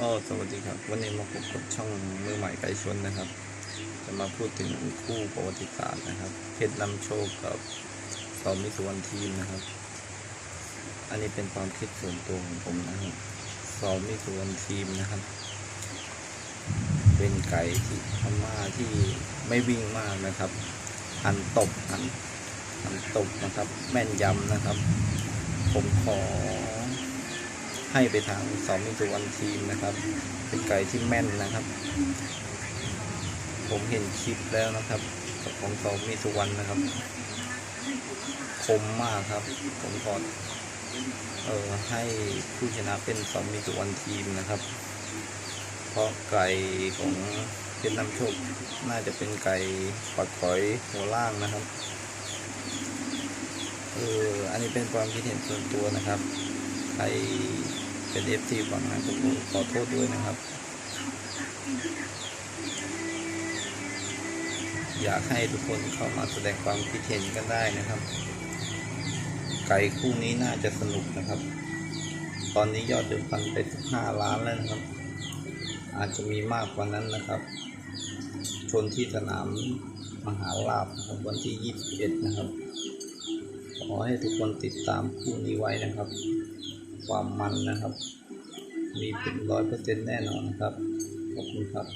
อ๋อสวัสดีครับ วันนี้มาพบกับช่องมือใหม่ไก่ชนนะครับ จะมาพูดถึงคู่ประวัติศาสตร์นะครับ เพชรนำโชคกับสอมิสวรรณทีมนะครับ อันนี้เป็นความคิดส่วนตัวของผมนะครับสอมิสวรรณทีมนะครับ เป็นไก่ที่พม่าที่ไม่วิ่งมากนะครับหันตบหันหันตบนะครับ แม่นยำนะครับ ผมขอ ให้ไปทางสองมิสุวรรณทีมนะครับ เป็นไก่ที่แม่นนะครับ ผมเห็นคลิปแล้วนะครับ ของสองมิสุวรรณนะครับ คมมากครับ ผมขอเออให้ผู้ชนะเป็นสองมิสุวรรณทีมนะครับ เพราะไก่ของเป็นนำโชคน่าจะเป็นไก่ปักถอยหัวล่างนะครับเอออันนี้เป็นความคิดเห็นส่วนตัวนะครับ ใคร เป็นเอฟซีฝั่งนั้นผมขอโทษด้วยนะครับ อยากให้ทุกคนเข้ามาแสดงความคิดเห็นกันได้นะครับ ไก่คู่นี้น่าจะสนุกนะครับ ตอนนี้ยอดเดิมพันไป15ล้านแล้วนะครับ อาจจะมีมากกว่านั้นนะครับ ชนที่สนามมหาลาบนะครับวันที่ 21 นะครับ ขอให้ทุกคนติดตามคู่นี้ไว้นะครับ ความมันนะครับ มีเป็นร้อยเปอร์เซ็นต์แน่นอนนะครับ ขอบคุณครับ